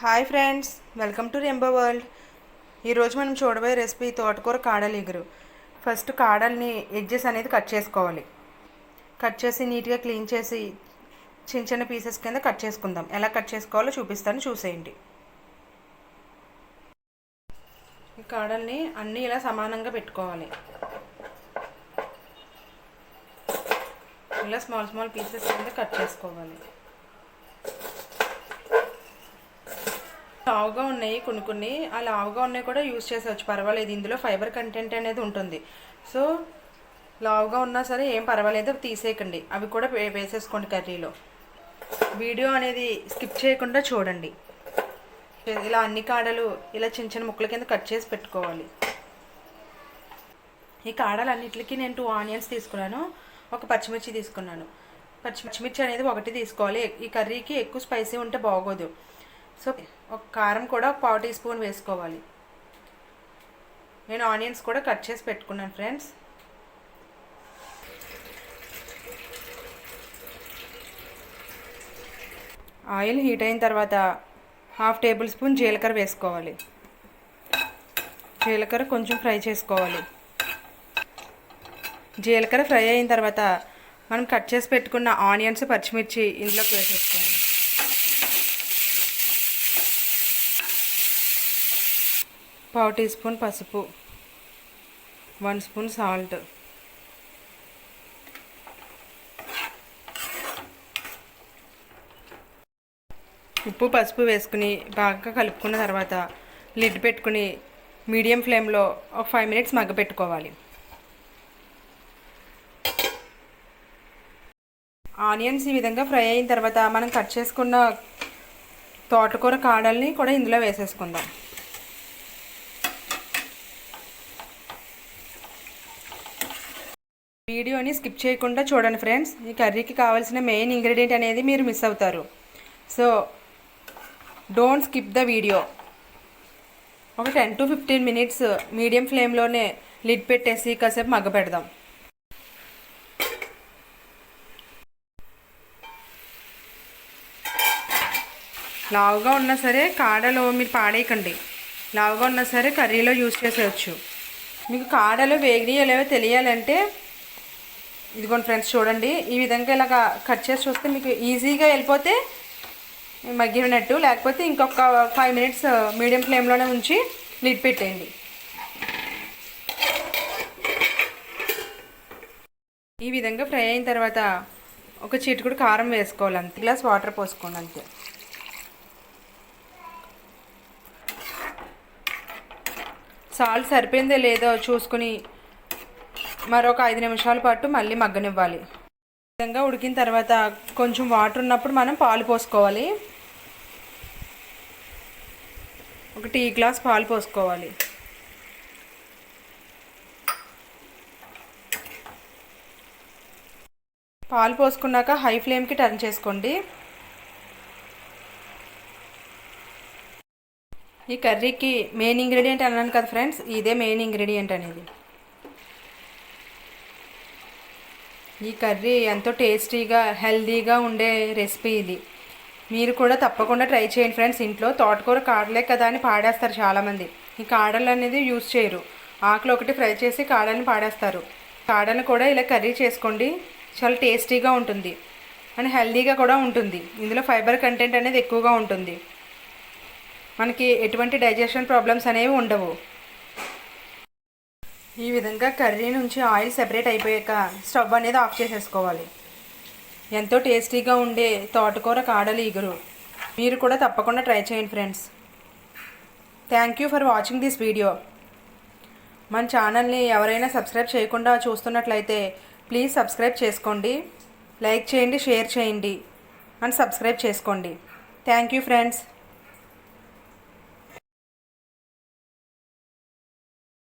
Hi friends welcome to rainbow world. ఈరోజు మనం చూడబోయే రెసిపీ తోటకూర కాడలు ఎగురు. ఫస్ట్ కాడల్ని ఎడ్జెస్ అనేది కట్ చేసుకోవాలి. కట్ చేసి నీట్గా క్లీన్ చేసి చిన్న చిన్న పీసెస్ కింద కట్ చేసుకుందాం. ఎలా కట్ చేసుకోవాలో చూపిస్తాను చూసేయండి. ఈ కాడల్ని అన్నీ ఇలా సమానంగా పెట్టుకోవాలి. ఇలా స్మాల్ స్మాల్ పీసెస్ కింద కట్ చేసుకోవాలి. లావుగా ఉన్నాయి కొన్ని కొన్ని. ఆ లావుగా ఉన్నాయి కూడా యూస్ చేసేవచ్చు. పర్వాలేదు. ఇందులో ఫైబర్ కంటెంట్ అనేది ఉంటుంది. సో లావుగా ఉన్నా సరే ఏం పర్వాలేదు. అవి తీసేయకండి. అవి కూడా వే- వేసేసుకోండి కర్రీలో. వీడియో అనేది స్కిప్ చేయకుండా చూడండి. ఇలా అన్ని కాడలు ఇలా చిన్న చిన్న ముక్కల కింద కట్ చేసి పెట్టుకోవాలి. ఈ కాడలు నేను టూ ఆనియన్స్ తీసుకున్నాను. ఒక పచ్చిమిర్చి తీసుకున్నాను. పచ్చిమిర్చి అనేది ఒకటి తీసుకోవాలి. ఈ కర్రీకి ఎక్కువ స్పైసీ ఉంటే బాగోదు. సో ఒక కారం కూడా ఒక పావు టీ స్పూన్ వేసుకోవాలి. నేను ఆనియన్స్ కూడా కట్ చేసి పెట్టుకున్నాను ఫ్రెండ్స్. ఆయిల్ హీట్ అయిన తర్వాత హాఫ్ టేబుల్ స్పూన్ జీలకర్ర వేసుకోవాలి. జీలకర్ర కొంచెం ఫ్రై చేసుకోవాలి. జీలకర్ర ఫ్రై అయిన తర్వాత మనం కట్ చేసి పెట్టుకున్న ఆనియన్స్ పచ్చిమిర్చి ఇందులోకి వేసేసుకోవాలి. పావు టీ స్పూన్ పసుపు. One spoon salt. ఉప్పు పసుపు వేసుకుని బాగా కలుపుకున్న తర్వాత లిడ్ పెట్టుకుని మీడియం ఫ్లేమ్లో ఒక ఫైవ్ మినిట్స్ మగ్గపెట్టుకోవాలి ఆనియన్స్ ఈ విధంగా ఫ్రై అయిన తర్వాత మనం కట్ చేసుకున్న తోటకూర కాడల్ని కూడా ఇందులో వేసేసుకుందాం. వీడియోని స్కిప్ చేయకుండా చూడండి ఫ్రెండ్స్. ఈ కర్రీకి కావాల్సిన మెయిన్ ఇంగ్రీడియంట్ అనేది మీరు మిస్ అవుతారు. So don't skip the video ఒక ten to fifteen minutes medium ఫ్లేమ్లోనే లిడ్ పెట్టేసి కాసేపు మగ్గ పెడదాం. లావుగా ఉన్నా సరే కాడలో మీరు పాడేయకండి. లావుగా ఉన్నా సరే కర్రీలో యూజ్ చేసేయచ్చు. మీకు కాడలు వేగినాయో తెలియాలంటే ఇదిగోండి ఫ్రెండ్స్ చూడండి. ఈ విధంగా ఇలాగా కట్ చేసి చూస్తే మీకు ఈజీగా వెళ్ళిపోతే మగ్గినట్టు. లేకపోతే ఇంకొక ఫైవ్ మినిట్స్ మీడియం ఫ్లేమ్లోనే ఉంచి లిడ్ పెట్టేయండి. ఈ విధంగా ఫ్రై అయిన తర్వాత ఒక చిటికుడు కారం వేసుకోవాలి. అంతే గ్లాస్ వాటర్ పోసుకోండి అంతే. సాల్ట్ సరిపోయిందో లేదో చూసుకుని మరొక ఐదు నిమిషాల పాటు మళ్ళీ మగ్గనివ్వాలి. విధంగా ఉడికిన తర్వాత కొంచెం వాటర్ ఉన్నప్పుడు మనం పాలు పోసుకోవాలి. ఒక టీ గ్లాస్ పాలు పోసుకోవాలి. పాలు పోసుకున్నాక హై ఫ్లేమ్కి టర్న్ చేసుకోండి. ఈ కర్రీకి మెయిన్ ఇంగ్రీడియంట్ అన్నాను కదా ఫ్రెండ్స్ ఇదే మెయిన్ ఇంగ్రీడియంట్ అనేది. ఈ కర్రీ ఎంతో టేస్టీగా హెల్దీగా ఉండే రెసిపీ ఇది. మీరు కూడా తప్పకుండా ట్రై చేయండి ఫ్రెండ్స్. ఇంట్లో తోటకూర కాడలే కదా అని పాడేస్తారు చాలామంది. ఈ కాడలు అనేది యూజ్ చేయరు. ఆకులు ఒకటి ఫ్రై చేసి కాడల్ని పాడేస్తారు. కాడల్ని కూడా ఇలా కర్రీ చేసుకోండి. చాలా టేస్టీగా ఉంటుంది. అండ్ హెల్దీగా కూడా ఉంటుంది. ఇందులో ఫైబర్ కంటెంట్ అనేది ఎక్కువగా ఉంటుంది. మనకి ఎటువంటి డైజెషన్ ప్రాబ్లమ్స్ అనేవి ఉండవు. ఈ విధంగా కర్రీ నుంచి ఆయిల్ సెపరేట్ అయిపోయాక స్టవ్ అనేది ఆఫ్ చేసేసుకోవాలి. ఎంతో టేస్టీగా ఉండే తోటకూర కాడలు ఇగురు మీరు కూడా తప్పకుండా ట్రై చేయండి friends. Thank you for watching this video మన ఛానల్ని ఎవరైనా సబ్స్క్రైబ్ చేయకుండా చూస్తున్నట్లయితే ప్లీజ్ సబ్స్క్రైబ్ చేసుకోండి. లైక్ చేయండి షేర్ చేయండి. అండ్ సబ్స్క్రైబ్ చేసుకోండి. Thank you friends